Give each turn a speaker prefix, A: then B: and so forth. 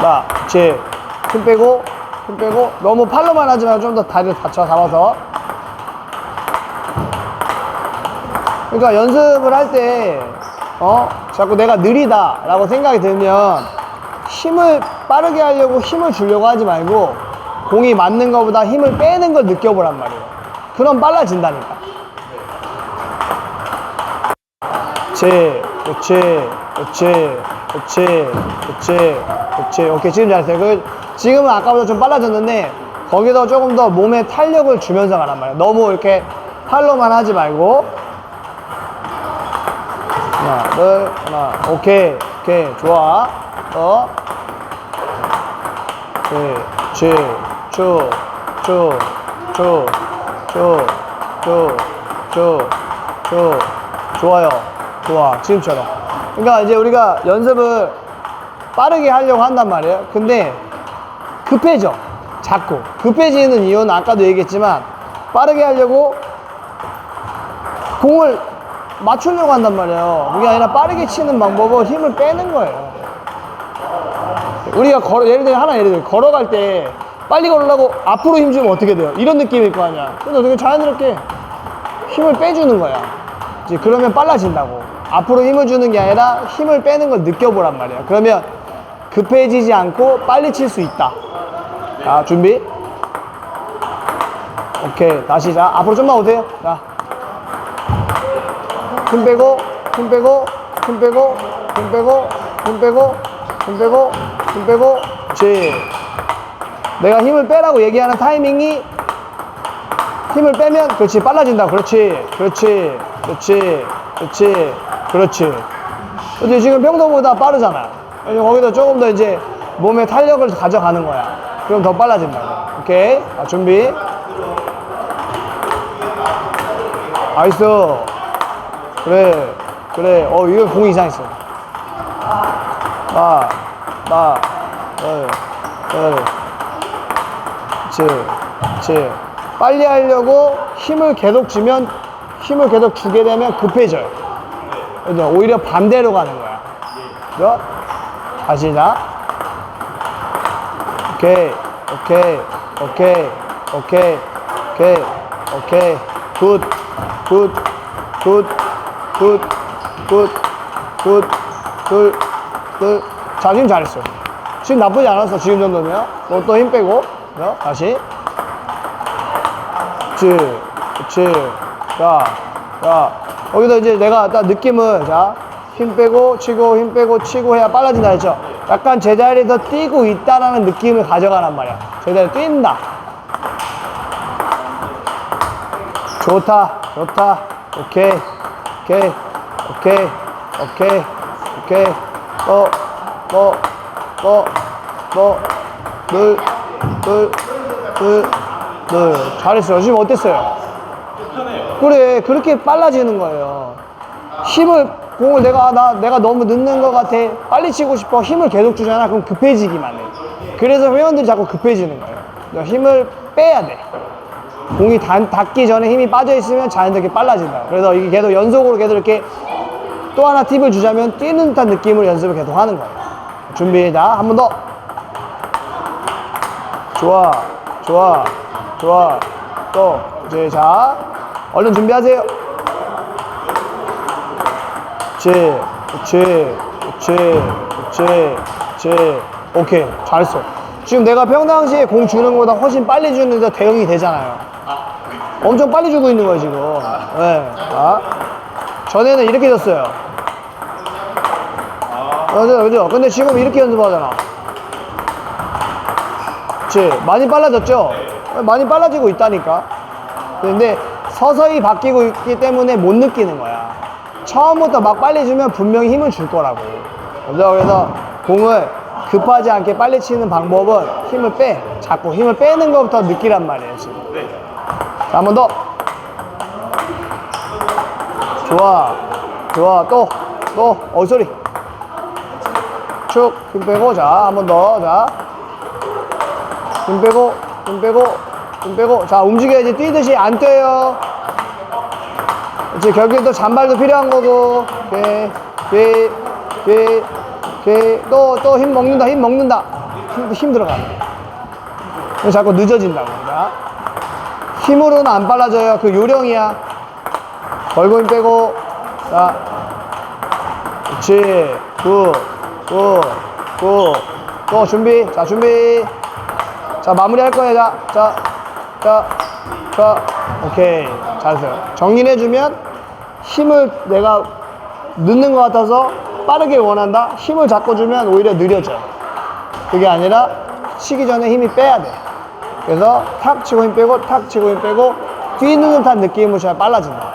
A: 자, 그렇지. 힘 빼고, 힘 빼고. 너무 팔로만 하지 말고 좀 더 다리를 받쳐 잡아서. 그러니까 연습을 할 때, 어? 자꾸 내가 느리다라고 생각이 들면 힘을 빠르게 하려고 힘을 주려고 하지 말고 공이 맞는 것보다 힘을 빼는 걸 느껴보란 말이에요. 그럼 빨라진다니까. 그렇지, 그렇지, 그렇지, 그렇지 그렇지 그렇지 오케이 지금 잘했어요. 그 지금은 아까보다 좀 빨라졌는데 거기서 조금 더 몸에 탄력을 주면서 가란 말이야. 너무 이렇게 팔로만 하지 말고. 하나 둘 하나. 오케이 오케이. 좋아. 어? 그렇지 쭉쭉쭉쭉쭉쭉 좋아요. 좋아. 지금처럼. 그러니까 이제 우리가 연습을 빠르게 하려고 한단 말이에요. 근데 급해져. 자꾸. 급해지는 이유는 아까도 얘기했지만 빠르게 하려고 공을 맞추려고 한단 말이에요. 그게 아니라 빠르게 치는 방법은 힘을 빼는 거예요. 우리가 걸어, 예를 들어 하나 예를 들어 걸어갈 때 빨리 걸으려고 앞으로 힘 주면 어떻게 돼요? 이런 느낌일 거 아니야. 근데 되게 자연스럽게 힘을 빼주는 거야. 이제 그러면 빨라진다고. 앞으로 힘을 주는 게 아니라 힘을 빼는 걸 느껴보란 말이야. 그러면 급해지지 않고 빨리 칠 수 있다. 자, 준비. 오케이. 다시 자, 앞으로 좀만 오세요. 자. 힘 빼고, 힘 빼고, 힘 빼고, 힘 빼고, 힘 빼고, 힘 빼고, 힘 빼고, 그렇지. 내가 힘을 빼라고 얘기하는 타이밍이 힘을 빼면 그렇지 빨라진다 그렇지 그렇지 그렇지 그렇지 그렇지. 근데 지금 평소보다 빠르잖아. 거기다 조금 더 이제 몸에 탄력을 가져가는 거야. 그럼 더 빨라진다 오케이? 자, 준비. 나이스. 그래 그래. 어 이거 공이 이상했어. 나, 나, 네, 네. 그치, 그치. 빨리 하려고 힘을 계속 주면, 힘을 계속 주게 되면 급해져요. 그죠? 오히려 반대로 가는 거야. 그죠? 다시 자. 오케이, 오케이, 오케이, 오케이, 오케이, 오케이. 굿, 굿, 굿, 굿, 굿, 굿, 둘, 둘. 자, 지금 잘했어. 지금 나쁘지 않았어. 지금 정도면. 너또힘 빼고. 자, 다시. 그치, 그치. 자, 자. 여기서 이제 내가 딱 느낌을, 자. 힘 빼고, 치고, 힘 빼고, 치고 해야 빨라진다 했죠. 약간 제자리에서 뛰고 있다라는 느낌을 가져가란 말이야. 제자리에 뛴다. 좋다, 좋다. 오케이, 오케이, 오케이, 오케이, 오케이. 또, 또, 또, 또, 둘, 둘, 둘, 둘. 잘했어요. 지금 어땠어요? 그래, 그렇게 빨라지는 거예요. 힘을, 공을 내가, 아, 나, 내가 너무 늦는 것 같아. 빨리 치고 싶어. 힘을 계속 주잖아. 그럼 급해지기만 해. 그래서 회원들이 자꾸 급해지는 거예요. 힘을 빼야 돼. 공이 닿, 닿기 전에 힘이 빠져 있으면 자연스럽게 빨라진다. 그래서 이게 계속 연속으로 계속 이렇게 또 하나 팁을 주자면 뛰는 듯한 느낌으로 연습을 계속 하는 거예요. 준비, 자, 한 번 더. 좋아, 좋아, 좋아. 또, 이제 자, 얼른 준비하세요. 그치, 그치, 그치, 그치, 그치. 오케이, 잘했어. 지금 내가 평상시에 공 주는 것보다 훨씬 빨리 주는데 대응이 되잖아요. 엄청 빨리 주고 있는 거예요, 지금. 네. 자, 전에는 이렇게 줬어요. 맞아요, 그죠? 근데 지금 이렇게 연습하잖아. 그치. 많이 빨라졌죠? 많이 빨라지고 있다니까. 근데 서서히 바뀌고 있기 때문에 못 느끼는 거야. 처음부터 막 빨리 주면 분명히 힘을 줄 거라고. 그래서 공을 급하지 않게 빨리 치는 방법은 힘을 빼. 자꾸 힘을 빼는 것부터 느끼란 말이에요, 지금. 자, 한 번 더. 좋아. 좋아. 또. 또. 어, 소리. 축. 힘 빼고. 자, 한 번 더. 자. 힘 빼고. 힘 빼고. 힘 빼고. 자, 움직여야지. 뛰듯이 안 뛰어요. 그렇지. 결국엔 잔발도 필요한 거고. 또, 또 힘 먹는다. 힘 먹는다. 힘, 힘 들어가. 자꾸 늦어진다고. 자. 힘으로는 안 빨라져요. 그 요령이야. 걸고 힘 빼고. 자. 그렇지. 굿. 굿. 굿. 또 준비. 자, 준비. 자, 마무리 할 거예요. 자, 자, 자, 자. 오케이. 잘했어요. 정리해주면 힘을 내가 넣는 것 같아서 빠르게 원한다? 힘을 잡고 주면 오히려 느려져. 그게 아니라 치기 전에 힘이 빼야 돼. 그래서 탁 치고 힘 빼고 탁 치고 힘 빼고 뛰는 듯한 느낌으로 잘 빨라진다.